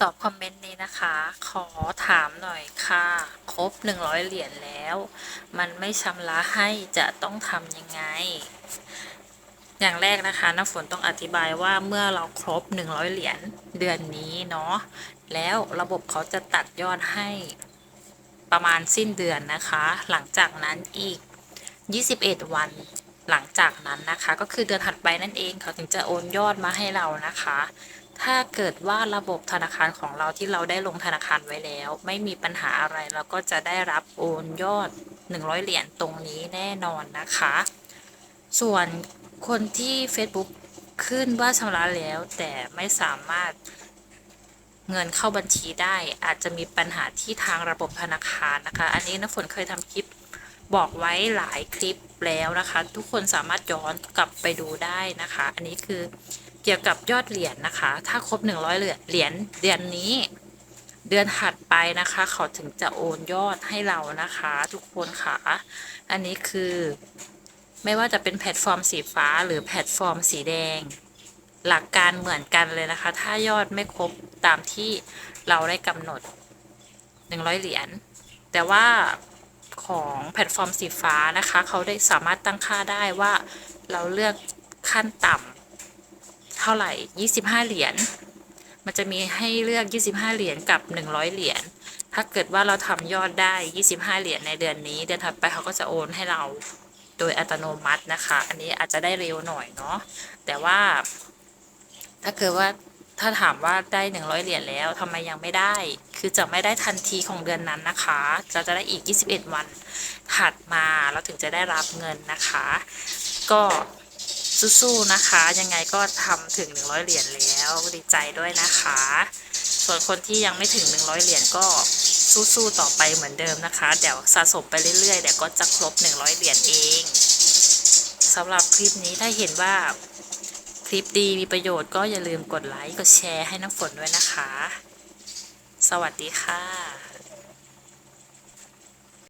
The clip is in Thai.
ตอบคอมเมนต์นี้นะคะ ขอถามหน่อยค่ะ ครบ 100 เหรียญแล้ว มันไม่ชำระให้จะต้องทำยังไง อย่างแรกนะคะน้ำฝนต้องอธิบายว่าเมื่อเราครบ 100 เหรียญเดือนนี้เนาะ แล้วระบบเขาจะตัดยอดให้ประมาณสิ้นเดือนนะคะ หลังจากนั้นอีก 21 วันหลังจากนั้นนะคะ ก็คือเดือนถัดไปนั่นเองเขาถึงจะโอนยอดมาให้เรานะคะ ถ้าเกิดว่าระบบธนาคารของเราที่เราได้ลงธนาคารไว้แล้ว ไม่มีปัญหาอะไรเราก็จะได้รับโอนยอด 100 เหรียญตรงนี้แน่นอนนะคะ ส่วนคนที่ Facebook ขึ้นว่าชำระแล้ว แต่ไม่สามารถเงินเข้าบัญชีได้ อาจจะมีปัญหาที่ทางระบบธนาคารนะคะ อันนี้นะฝนเคยทำคลิปบอกไว้หลายคลิปแล้วนะคะ ทุกคนสามารถย้อนกลับไปดูได้นะคะ อันนี้คือ เกี่ยวกับยอดเหรียญนะคะ ถ้าครบ 100 เหรียญเหรียญเดือนนี้ เดือนถัดไปนะคะ เขาถึงจะโอนยอดให้เรานะคะ ทุกคนค่ะ อันนี้คือไม่ว่าจะเป็นแพลตฟอร์มสีฟ้าหรือแพลตฟอร์มสีแดง หลักการเหมือนกันเลยนะคะ ถ้ายอดไม่ครบตามที่เราได้กำหนด 100 เหรียญแต่ว่าของแพลตฟอร์มสีฟ้านะคะ เขาได้สามารถตั้งค่าได้ว่าเราเลือกขั้นต่ำ เท่าไหร่ 25 เหรียญ มันจะมีให้เลือก 25 เหรียญกับ 100 เหรียญ ถ้าเกิดว่าเราทำยอดได้ 25 เหรียญในเดือนนี้ เดือนถัดไปเขาก็จะโอนให้เราโดยอัตโนมัตินะคะ อันนี้อาจจะได้เร็วหน่อยเนาะ แต่ว่า ถ้าเกิดว่าถ้าถามว่าได้ 100 เหรียญแล้วทำไมยังไม่ได้ คือจะไม่ได้ทันทีของเดือนนั้นนะคะจะจะได้อีก 21 วันถัดมาเราถึงจะได้รับเงินนะคะ ก็ สู้ๆนะคะ ยังไงก็ทำถึง 100 เหรียญแล้วดีใจด้วยนะคะ ส่วนคนที่ยังไม่ถึง 100 เหรียญก็สู้ๆต่อไปเหมือนเดิมนะคะ เดี๋ยวสะสมไปเรื่อยๆเดี๋ยวก็จะครบ 100 เหรียญเองสำหรับคลิปนี้ถ้าเห็นว่าคลิปดีมีประโยชน์ก็อย่าลืมกดไลค์กดแชร์ให้น้ำฝนด้วยนะคะ สวัสดีค่ะ